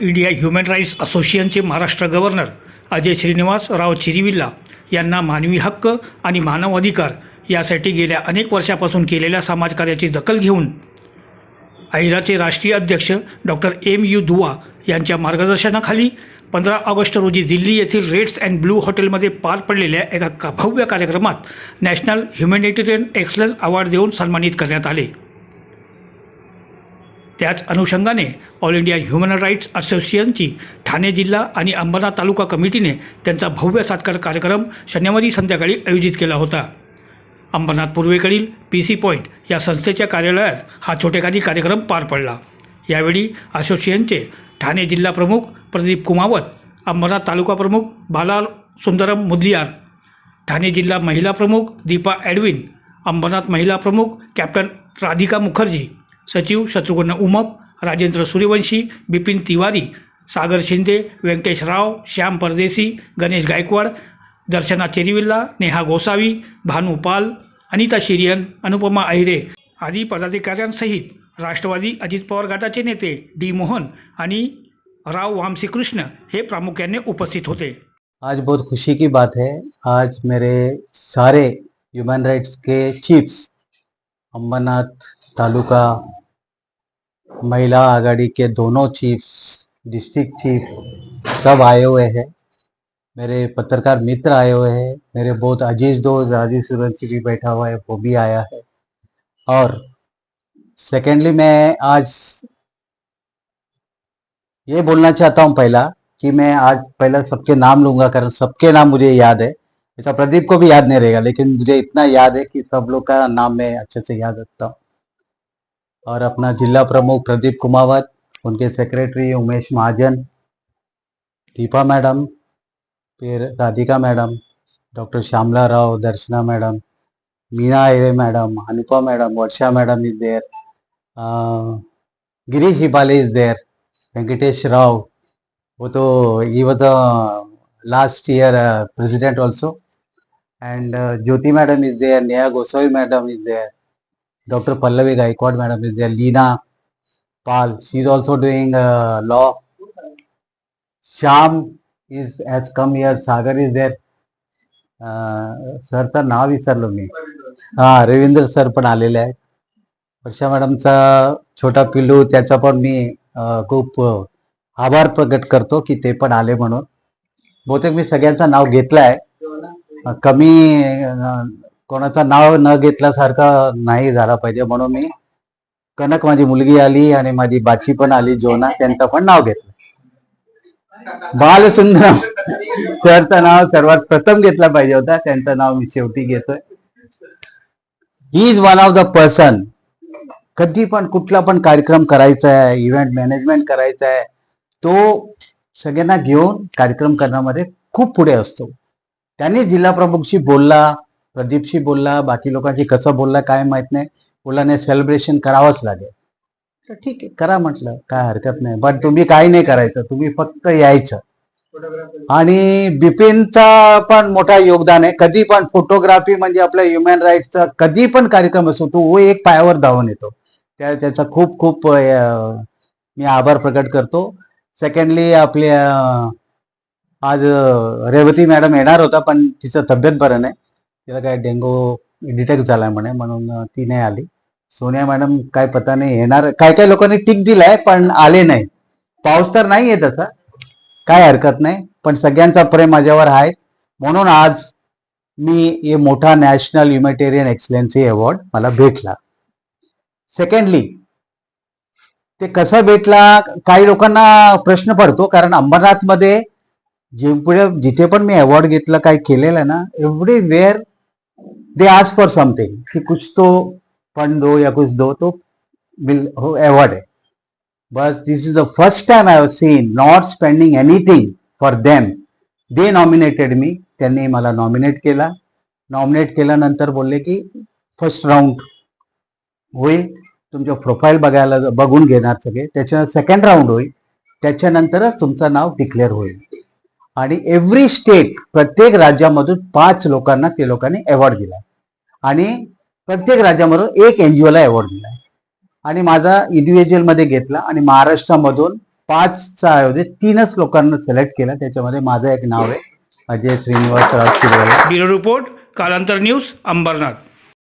India human rights असोसिएशनचे Maharashtra governor Ajay Shrinivas Rao चिरिविल्ला यांना मानवी हक्क आणि मानव अधिकार यासाठी गेल्या अनेक वर्षापासून केलेल्या समाजकार्याची दखल घेऊन आहिराचे राष्ट्रीय अध्यक्ष डॉक्टर एम यू दुवा यांच्या मार्गदर्शनाखाली पंधरा ऑगस्ट रोजी दिल्ली येथील रेड्स अँड ब्लू हॉटेलमध्ये पार पडलेल्या एका का- भव्य कार्यक्रमात नॅशनल ह्युमॅनिटेरियन एक्सलन्स अवॉर्ड देऊन सन्मानित करण्यात आले. त्याच अनुषंगाने ऑल इंडिया ह्युमन राईट्स असोसिएशनची ठाणे जिल्हा आणि अंबरनाथ तालुका कमिटीने त्यांचा भव्य सत्कार कार्यक्रम शनिवारी संध्याकाळी आयोजित केला होता. अंबरनाथ पूर्वेकडील पी सी पॉईंट या संस्थेच्या कार्यालयात हा छोटेखानी कार्यक्रम पार पडला. यावेळी असोसिएशनचे ठाणे जिल्हा प्रमुख प्रदीप कुमावत अंबरनाथ तालुका प्रमुख बाला सुंदरम मुदलियार ठाणे जिल्हा महिला प्रमुख दीपा ॲडविन अंबरनाथ महिला प्रमुख कॅप्टन राधिका मुखर्जी सचिव शत्रुघ्न उमप राजेंद्र सूर्यवंशी बिपिन तिवारी सागर शिंदे व्यंकटेश राव श्याम परदेसी गणेश गायकवाड दर्शना चेरिविल्ला नेहा गोसावी भानू पाल अनिता शिरियन अनुपमा अहिरे आदी पदाधिकाऱ्यांसहित राष्ट्रवादी अजित पवार गटाचे नेते डी मोहन आणि राव वामसी कृष्ण हे प्रामुख्याने उपस्थित होते. आज बहुत खुशी की बात है. आज मेरे सारे ह्यूमन राइट्स के चीफ्स अंबरनाथ तालुका महिला आघाड़ी के दोनों चीफ्स डिस्ट्रिक्ट चीफ सब आए हुए हैं। मेरे पत्रकार मित्र आए हुए हैं। मेरे बहुत अज़ीज़ दोस्त राजीव सूरज भी बैठा हुआ है, वो भी आया है। और सेकेंडली मैं आज ये बोलना चाहता हूँ पहला कि मैं आज पहला सबके नाम लूँगा, कारण सबके नाम मुझे याद है। ऐसा प्रदीप को भी याद नहीं रहेगा, लेकिन मुझे इतना याद है कि सब लोग का नाम मैं अच्छे से याद रखता हूँ। और अपना जिला प्रमुख प्रदीप कुमावत उनके सेक्रेटरी उमेश महाजन दीपा मैडम फिर Radhika madam doctor Shyamala Rao Darshana madam Meena Ayre madam Anupa madam Varsha madam is there Girish Hibale is there Venkatesh Rao वो तो he was last year president also and Jyoti madam is there Neha Gosavi madam is there doctor Pallavi Gaikwad madam is there Leena Pal she is also doing law Shyam is has come here Sagar is there सरचं नाव विसरलो मी हा Ravindra sir पण आलेले आहेत. वर्षा मॅडमचा छोटा पिल्लू त्याचा पण मी खूप आभार प्रकट करतो की ते पण आले म्हणून. बहुतेक मी सगळ्यांचं नाव घेतलं आहे कमी कोणाचं नाव न घेतल्यासारखा नाही झाला पाहिजे. म्हणून मी कनक माझी मुलगी आली आणि माझी बाची पण आली जोना त्यांचं पण नाव घेतलं. बालसुंदरम सरचं नाव सर्वात प्रथम घेतलं पाहिजे होता. त्यांचं नाव मी शेवटी घेतोय. He is one of the person कधी पण कुठला पण कार्यक्रम करायचा आहे इव्हेंट मॅनेजमेंट करायचा आहे तो सगळ्यांना घेऊन कार्यक्रम करण्यामध्ये खूप पुढे असतो. त्यांनी जिल्हा प्रमुखशी बोलला प्रदीपशी बोलला बाकी लोकांशी कसं बोलला काय माहीत नाही. बोलला नाही सेलिब्रेशन करावंच लागेल. तर ठीक आहे करा म्हटलं काय हरकत नाही. बट तुम्ही काही नाही करायचं तुम्ही फक्त यायचं. आणि बिपिनचा पण मोठा योगदान आहे. कधी पण फोटोग्राफी म्हणजे आपल्या ह्युमन राईटचा कधी पण कार्यक्रम असो तो एक पायावर धावून येतो. त्या त्याचा खूप खूप मी आभार प्रकट करतो. सेकंडली आपल्या आज रेवती मॅडम येणार होता पण तिचं तब्येत बरं नाही. तिला काय डेंगू डिटेक्ट झालाय म्हणे म्हणून ती नाही आली. सोनिया मॅडम काय पता नाही येणार काय काय लोकांनी टिक दिलाय पण आले नाही. पाऊस तर नाहीये तसा. काय हरकत नाही पण सगळ्यांचा प्रेम माझ्यावर आहे. म्हणून आज मी हे मोठा नॅशनल ह्युमॅटेरियन एक्सलन्सी अवॉर्ड मला भेटला. सेकंडली ते कसं भेटला काही लोकांना प्रश्न पडतो कारण अंबरनाथमध्ये जे जिथे पण मी अवॉर्ड घेतला काय केलेलं ना एव्हरीवेअर दे आज फॉर समथिंग की कुछ तो फंड दो या कुछ दो तो बिल हो अवॉर्ड है। बस this is the first time I have seen not spending anything for them they nominated me त्यांनी मला नॉमिनेट केला. नॉमिनेट केल्यानंतर बोलले की फर्स्ट राऊंड होईल. तुमच्या प्रोफाईल बघायला बघून घेणार सगळे. त्याच्या सेकंड राऊंड होईल. त्याच्यानंतरच तुमचं नाव डिक्लेअर होईल. आणि एव्हरी स्टेट प्रत्येक राज्यामधून पाच लोकांना ते लोकांनी अवॉर्ड दिला आणि प्रत्येक राज्यामधून एक एनजीओला अवॉर्ड दिला आणि माझा इंडिव्हिज्युअलमध्ये घेतला आणि महाराष्ट्रामधून पाचचा ऐवजी तीनच लोकांना सिलेक्ट केलं. त्याच्यामध्ये माझं एक नाव आहे. Ajay Srinivasrao bureau report Kalantar news Ambernath.